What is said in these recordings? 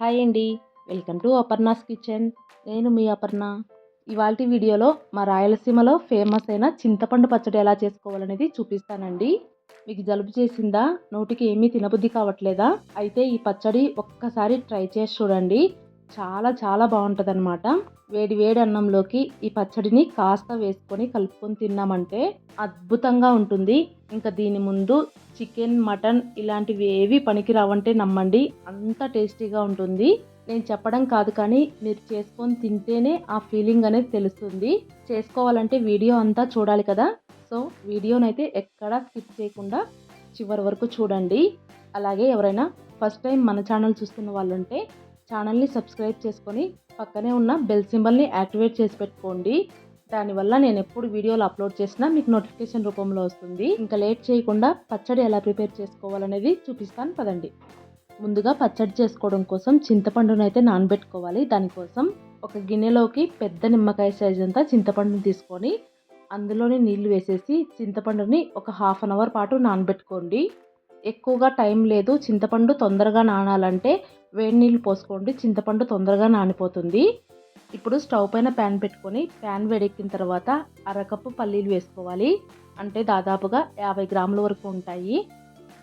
Hi అండి. Welcome to Aparna's kitchen. నేను మీ అపర్ణ. ఇవాళ వీడియోలో మా రాయలసీమలో ఫేమస్ అయిన చింతపండు పచ్చడి ఎలా చేసుకోవాలనేది చూపిస్తానండి. మీకు జలుబు చేసిందా? నోటికి ఏమీ తినబుద్ధి కావట్లేదా? అయితే ఈ పచ్చడి ఒక్కసారి ట్రై చేసి చూడండి. చాలా చాలా బాగుంటుంది అనమాట వేడి వేడి అన్నంలోకి ఈ పచ్చడిని కాస్త వేసుకొని కలుపుకొని తిన్నామంటే అద్భుతంగా ఉంటుంది. ఇంకా దీని ముందు చికెన్ మటన్ ఇలాంటివి ఏవి పనికి రావంటే నమ్మండి. అంత టేస్టీగా ఉంటుంది. నేను చెప్పడం కాదు కానీ మీరు చేసుకొని తింటేనే ఆ ఫీలింగ్ అనేది తెలుస్తుంది. చేసుకోవాలంటే వీడియో అంతా చూడాలి కదా. సో వీడియోనైతే ఎక్కడా స్కిప్ చేయకుండా చివరి వరకు చూడండి. అలాగే ఎవరైనా ఫస్ట్ టైం మన ఛానల్ చూస్తున్న వాళ్ళు ఉంటే ఛానల్ని సబ్స్క్రైబ్ చేసుకొని పక్కనే ఉన్న బెల్ సింబల్ని యాక్టివేట్ చేసి పెట్టుకోండి. దానివల్ల నేను ఎప్పుడు వీడియోలు అప్లోడ్ చేసినా మీకు నోటిఫికేషన్ రూపంలో వస్తుంది. ఇంకా లేట్ చేయకుండా పచ్చడి ఎలా ప్రిపేర్ చేసుకోవాలనేది చూపిస్తాను పదండి. ముందుగా పచ్చడి చేసుకోవడం కోసం చింతపండును అయితే నానబెట్టుకోవాలి. దానికోసం ఒక గిన్నెలోకి పెద్ద నిమ్మకాయ సైజ్ అంతా చింతపండుని తీసుకొని అందులోనే నీళ్ళు వేసేసి చింతపండుని ఒక హాఫ్ అన్ అవర్ పాటు నానబెట్టుకోండి. ఎక్కువగా టైం లేదు. చింతపండు తొందరగా నానాలంటే వేడి నీళ్ళు పోసుకోండి. చింతపండు తొందరగా నానిపోతుంది. ఇప్పుడు స్టవ్ పైన ప్యాన్ పెట్టుకొని ప్యాన్ వేడెక్కిన తర్వాత అరకప్పు పల్లీలు వేసుకోవాలి. అంటే దాదాపుగా యాభై గ్రాముల వరకు ఉంటాయి.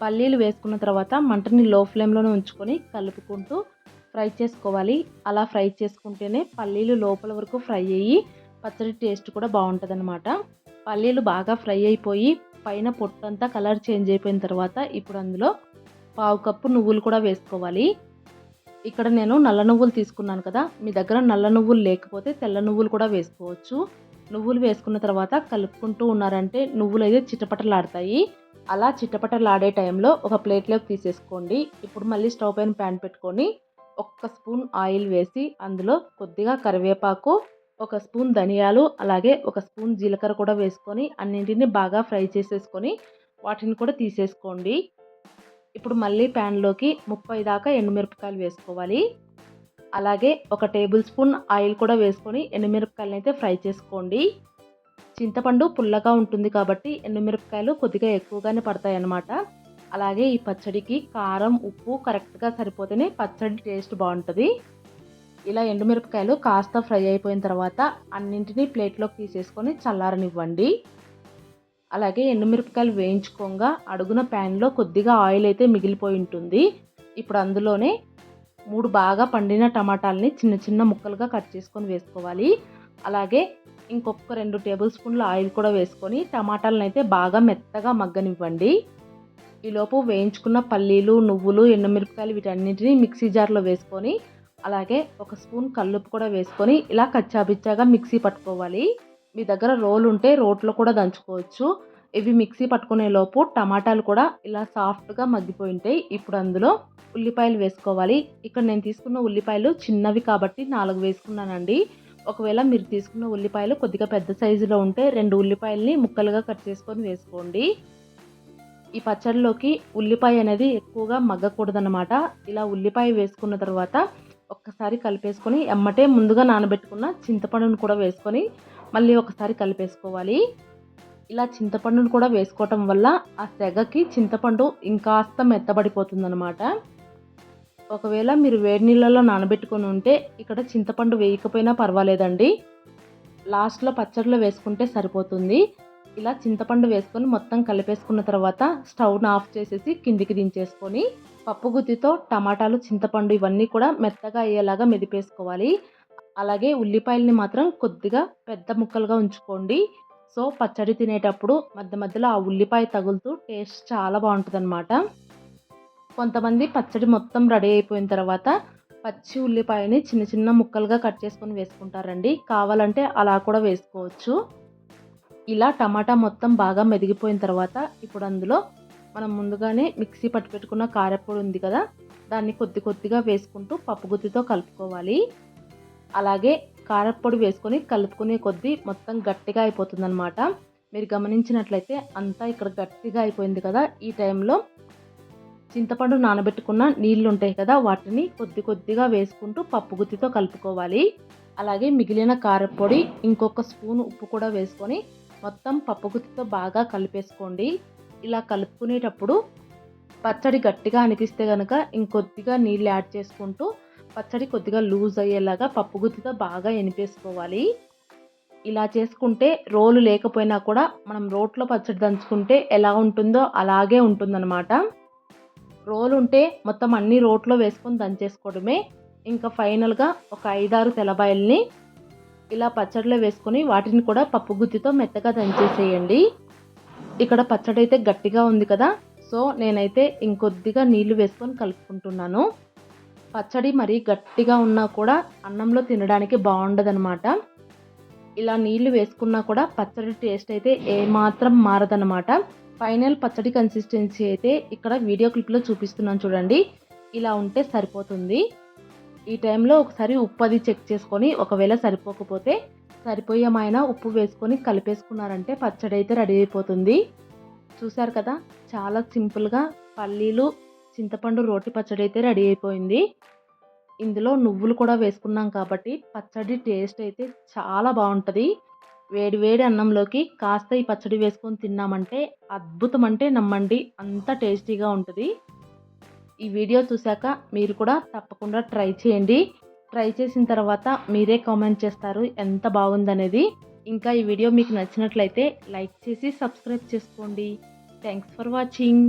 పల్లీలు వేసుకున్న తర్వాత మంటని లో ఫ్లేమ్లోనే ఉంచుకొని కలుపుకుంటూ ఫ్రై చేసుకోవాలి. అలా ఫ్రై చేసుకుంటేనే పల్లీలు లోపల వరకు ఫ్రై అయ్యి పచ్చడి టేస్ట్ కూడా బాగుంటుంది పల్లీలు బాగా ఫ్రై అయిపోయి పైన పొట్టంతా కలర్ చేంజ్ అయిపోయిన తర్వాత ఇప్పుడు అందులో పావు కప్పు నువ్వులు కూడా వేసుకోవాలి. ఇక్కడ నేను నల్ల నువ్వులు తీసుకున్నాను కదా మీ దగ్గర నల్ల నువ్వులు లేకపోతే తెల్ల నువ్వులు కూడా వేసుకోవచ్చు. నువ్వులు వేసుకున్న తర్వాత కలుపుకుంటూ ఉన్నారంటే నువ్వులు అయితే చిటపటలాడతాయి. అలా చిటపటలాడే టైంలో ఒక ప్లేట్లోకి తీసేసుకోండి. ఇప్పుడు మళ్ళీ స్టవ్ పైన ప్యాన్ పెట్టుకొని ఒక్క స్పూన్ ఆయిల్ వేసి అందులో కొద్దిగా కరివేపాకు ఒక స్పూన్ ధనియాలు అలాగే ఒక స్పూన్ జీలకర్ర కూడా వేసుకొని అన్నింటిని బాగా ఫ్రై చేసేసుకొని వాటిని కూడా తీసేసుకోండి. ఇప్పుడు మళ్ళీ ప్యాన్లోకి ముప్పై దాకా ఎండుమిరపకాయలు వేసుకోవాలి. అలాగే ఒక టేబుల్ స్పూన్ ఆయిల్ కూడా వేసుకొని ఎండుమిరపకాయలను అయితే ఫ్రై చేసుకోండి. చింతపండు పుల్లగా ఉంటుంది కాబట్టి ఎండుమిరపకాయలు కొద్దిగా ఎక్కువగానే పడతాయి అన్నమాట అలాగే ఈ పచ్చడికి కారం ఉప్పు కరెక్ట్గా సరిపోతేనే పచ్చడి టేస్ట్ బాగుంటుంది. ఇలా ఎండుమిరపకాయలు కాస్త ఫ్రై అయిపోయిన తర్వాత అన్నింటినీ ప్లేట్లోకి తీసేసుకొని చల్లారనివ్వండి. అలాగే ఎండుమిరపకాయలు వేయించుకోగా అడుగున ప్యాన్లో కొద్దిగా ఆయిల్ అయితే మిగిలిపోయి ఉంటుంది. ఇప్పుడు అందులోనే మూడు బాగా పండిన టమాటాలని చిన్న చిన్న ముక్కలుగా కట్ చేసుకొని వేసుకోవాలి. అలాగే ఇంకొక రెండు టేబుల్ స్పూన్ల ఆయిల్ కూడా వేసుకొని టమాటాలను అయితే బాగా మెత్తగా మగ్గనివ్వండి. ఈలోపు వేయించుకున్న పల్లీలు నువ్వులు ఎండుమిరపకాయలు వీటన్నిటిని మిక్సీ జార్లో వేసుకొని అలాగే ఒక స్పూన్ కల్లుపు కూడా వేసుకొని ఇలా కచ్చాబిచ్చాగా మిక్సీ పట్టుకోవాలి. మీ దగ్గర రోల్ ఉంటే రోట్లో కూడా దంచుకోవచ్చు. ఇవి మిక్సీ పట్టుకునే లోపు టమాటాలు కూడా ఇలా సాఫ్ట్గా మగ్గిపోయి ఉంటాయి. ఇప్పుడు అందులో ఉల్లిపాయలు వేసుకోవాలి. ఇక్కడ నేను తీసుకున్న ఉల్లిపాయలు చిన్నవి కాబట్టి నాలుగు వేసుకున్నానండి. ఒకవేళ మీరు తీసుకున్న ఉల్లిపాయలు కొద్దిగా పెద్ద సైజులో ఉంటే రెండు ఉల్లిపాయలని ముక్కలుగా కట్ చేసుకొని వేసుకోండి. ఈ పచ్చడిలోకి ఉల్లిపాయ అనేది ఎక్కువగా మగ్గకూడదన్నమాట. ఇలా ఉల్లిపాయ వేసుకున్న తర్వాత ఒక్కసారి కలిపేసుకొని ఎమ్మటే ముందుగా నానబెట్టుకున్న చింతపండును కూడా వేసుకొని మళ్ళీ ఒకసారి కలిపేసుకోవాలి. ఇలా చింతపండును కూడా వేసుకోవటం వల్ల ఆ సెగకి చింతపండు ఇంకాస్త మెత్తబడిపోతుందనమాట ఒకవేళ మీరు వేడి నీళ్ళలో నానబెట్టుకొని ఉంటే ఇక్కడ చింతపండు వేయకపోయినా పర్వాలేదండి. లాస్ట్లో పచ్చడిలో వేసుకుంటే సరిపోతుంది. ఇలా చింతపండు వేసుకొని మొత్తం కలిపేసుకున్న తర్వాత స్టవ్ను ఆఫ్ చేసేసి కిందికి దించేసుకొని పప్పు గుత్తితో టమాటాలు చింతపండు ఇవన్నీ కూడా మెత్తగా అయ్యేలాగా మెదిపేసుకోవాలి. అలాగే ఉల్లిపాయలని మాత్రం కొద్దిగా పెద్ద ముక్కలుగా ఉంచుకోండి. సో పచ్చడి తినేటప్పుడు మధ్య మధ్యలో ఆ ఉల్లిపాయ తగులుతూ టేస్ట్ చాలా బాగుంటుంది అనమాట కొంతమంది పచ్చడి మొత్తం రెడీ అయిపోయిన తర్వాత పచ్చి ఉల్లిపాయని చిన్న చిన్న ముక్కలుగా కట్ చేసుకొని వేసుకుంటారండి. కావాలంటే అలా కూడా వేసుకోవచ్చు. ఇలా టమాటా మొత్తం బాగా మెదిగిపోయిన తర్వాత ఇప్పుడు అందులో మనం ముందుగానే మిక్సీ పట్టి పెట్టుకున్న కారపొడి ఉంది కదా దాన్ని కొద్ది కొద్దిగా వేసుకుంటూ పప్పు గుత్తితో కలుపుకోవాలి. అలాగే కారపొడి వేసుకొని కలుపుకునే కొద్దీ మొత్తం గట్టిగా అయిపోతుందన్నమాట. మీరు గమనించినట్లయితే అంతా ఇక్కడ గట్టిగా అయిపోయింది కదా. ఈ టైంలో చింతపండు నానబెట్టుకున్న నీళ్ళు ఉంటాయి కదా వాటిని కొద్ది కొద్దిగా వేసుకుంటూ పప్పు గుత్తితో కలుపుకోవాలి. అలాగే మిగిలిన కారపొడి ఇంకొక స్పూన్ ఉప్పు కూడా వేసుకొని మొత్తం పప్పు గుత్తితో బాగా కలిపేసుకోండి. ఇలా కలుపుకునేటప్పుడు పచ్చడి గట్టిగా అనిపిస్తే కనుక ఇంకొద్దిగా నీళ్ళు యాడ్ చేసుకుంటూ పచ్చడి కొద్దిగా లూజ్ అయ్యేలాగా పప్పు గుత్తితో బాగా ఎనిపేసుకోవాలి. ఇలా చేసుకుంటే రోలు లేకపోయినా కూడా మనం రోట్లో పచ్చడి దంచుకుంటే ఎలా ఉంటుందో అలాగే ఉంటుందన్నమాట. రోలు ఉంటే మొత్తం అన్ని రోట్లో వేసుకొని దంచేసుకోవడమే. ఇంకా ఫైనల్గా ఒక ఐదారు తెలబాయల్ని ఇలా పచ్చడిలో వేసుకొని వాటిని కూడా పప్పు గుత్తితో మెత్తగా దంచేసేయండి. ఇక్కడ పచ్చడి అయితే గట్టిగా ఉంది కదా సో నేనైతే ఇంకొద్దిగా నీళ్ళు వేసుకొని కలుపుకుంటున్నాను. పచ్చడి మరీ గట్టిగా ఉన్నా కూడా అన్నంలో తినడానికి బాగుండదనమాట ఇలా నీళ్ళు వేసుకున్నా కూడా పచ్చడి టేస్ట్ అయితే ఏమాత్రం మారదనమాట ఫైనల్ పచ్చడి కన్సిస్టెన్సీ అయితే ఇక్కడ వీడియో క్లిప్లో చూపిస్తున్నాను చూడండి. ఇలా ఉంటే సరిపోతుంది. ఈ టైంలో ఒకసారి ఉప్పు అది చెక్ చేసుకొని ఒకవేళ సరిపోకపోతే సరిపోయేమైనా ఉప్పు వేసుకొని కలిపేసుకున్నారంటే పచ్చడి అయితే రెడీ అయిపోతుంది. చూసారు కదా? చాలా సింపుల్గా పల్లీలు చింతపండు రోటి పచ్చడి అయితే రెడీ అయిపోయింది. ఇందులో నువ్వులు కూడా వేసుకున్నాం కాబట్టి పచ్చడి టేస్ట్ అయితే చాలా బాగుంటుంది. వేడి వేడి అన్నంలోకి కాస్త ఈ పచ్చడి వేసుకొని తిన్నామంటే అద్భుతం అంటే నమ్మండి. అంత టేస్టీగా ఉంటుంది. ఈ వీడియో చూశాక మీరు కూడా తప్పకుండా ట్రై చేయండి. ట్రై చేసిన తర్వాత మీరే కామెంట్ చేస్తారు ఎంత బాగుందనేది. ఇంకా ఈ వీడియో మీకు నచ్చినట్లయితే లైక్ చేసి సబ్స్క్రైబ్ చేసుకోండి. Thanks for watching.